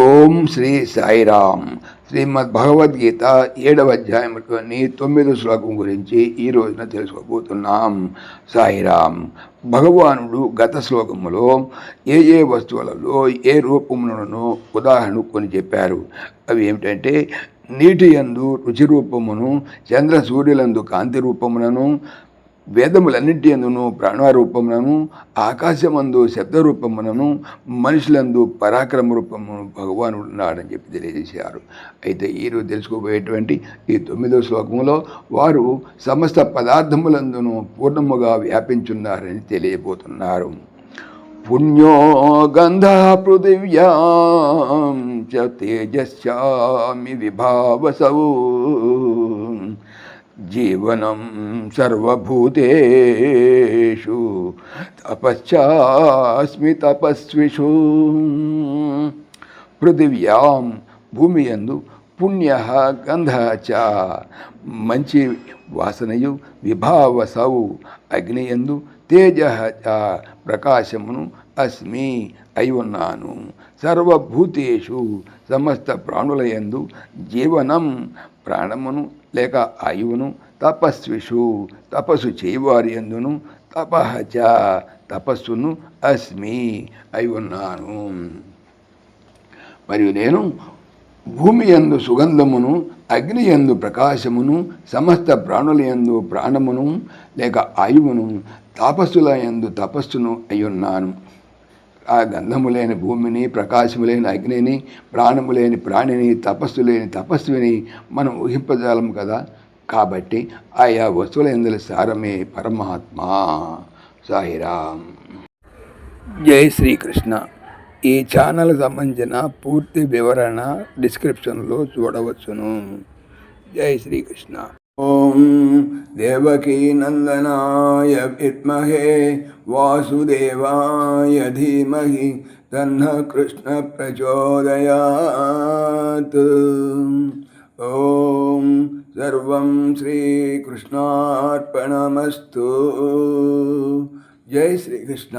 ఓం శ్రీ సాయిరామ్. శ్రీమద్ భగవద్గీత ఏడవ అధ్యాయంలోని తొమ్మిదో శ్లోకం గురించి ఈ రోజున తెలుసుకోబోతున్నాం. సాయిరామ్ భగవానుడు గత శ్లోకములో ఏ ఏ వస్తువులలో ఏ రూపములను ఉదాహరణ కొని చెప్పారు. అవి ఏమిటంటే నీటి యందు రుచి రూపమును చంద్ర సూర్యులందు కాంతి రూపములను వేదములన్నింటి అందును ప్రాణరూపములను ఆకాశమందు శబ్దరూపమునను మనుషులందు పరాక్రమ రూపమును భగవానుడు ఉన్నాడని చెప్పి తెలియజేశారు. అయితే ఈరోజు తెలుసుకోబోయేటువంటి ఈ తొమ్మిదో శ్లోకములో వారు సమస్త పదార్థములందును పూర్ణముగా వ్యాపించున్నారని తెలియబోతున్నారు. పుణ్యో గంధ పృథివ్యాం చ తేజస్యామి విభావసౌ జీవనం సర్వభూతేషు తపశ్చాస్మి తపస్విషు. పృథివ్యాం భూమి యందు పుణ్య గంధ చ మంచి వాసనయు విభావసౌ అగ్నియందు తేజ చ ప్రకాశమును అస్మి అయి ఉన్నాను. సర్వభూతేషు సమస్త ప్రాణులయందు జీవనం ప్రాణమును లేక ఆయువును తపస్విషు తపస్సు చేయవారి ఎందును తపహచ తపస్సును అస్మి అయి ఉన్నాను. మరియు నేను భూమి యందు సుగంధమును అగ్ని యందు ప్రకాశమును సమస్త ప్రాణుల యందు ప్రాణమును లేక ఆయువును తాపస్సుల యందు తపస్సును అయ్యున్నాను ఆ గంధము లేని భూమిని ప్రకాశము లేని అగ్నిని ప్రాణము లేని ప్రాణిని తపస్సు లేని తపస్విని మనం ఊహింపజాలం కదా. కాబట్టి ఆయా వస్తువుల ఇందుల సారమే పరమాత్మ. సాయిరామ్. జై శ్రీకృష్ణ. ఈ ఛానల్ సంబంధించిన పూర్తి వివరణ డిస్క్రిప్షన్లో చూడవచ్చును. జై శ్రీకృష్ణ. देवकी नंदनाय विद्महे वासुदेवाय धीमहि तन्नः कृष्णप्रचोदयात् ॐ सर्वं श्रीकृष्णार्पणमस्तु। जय श्रीकृष्ण।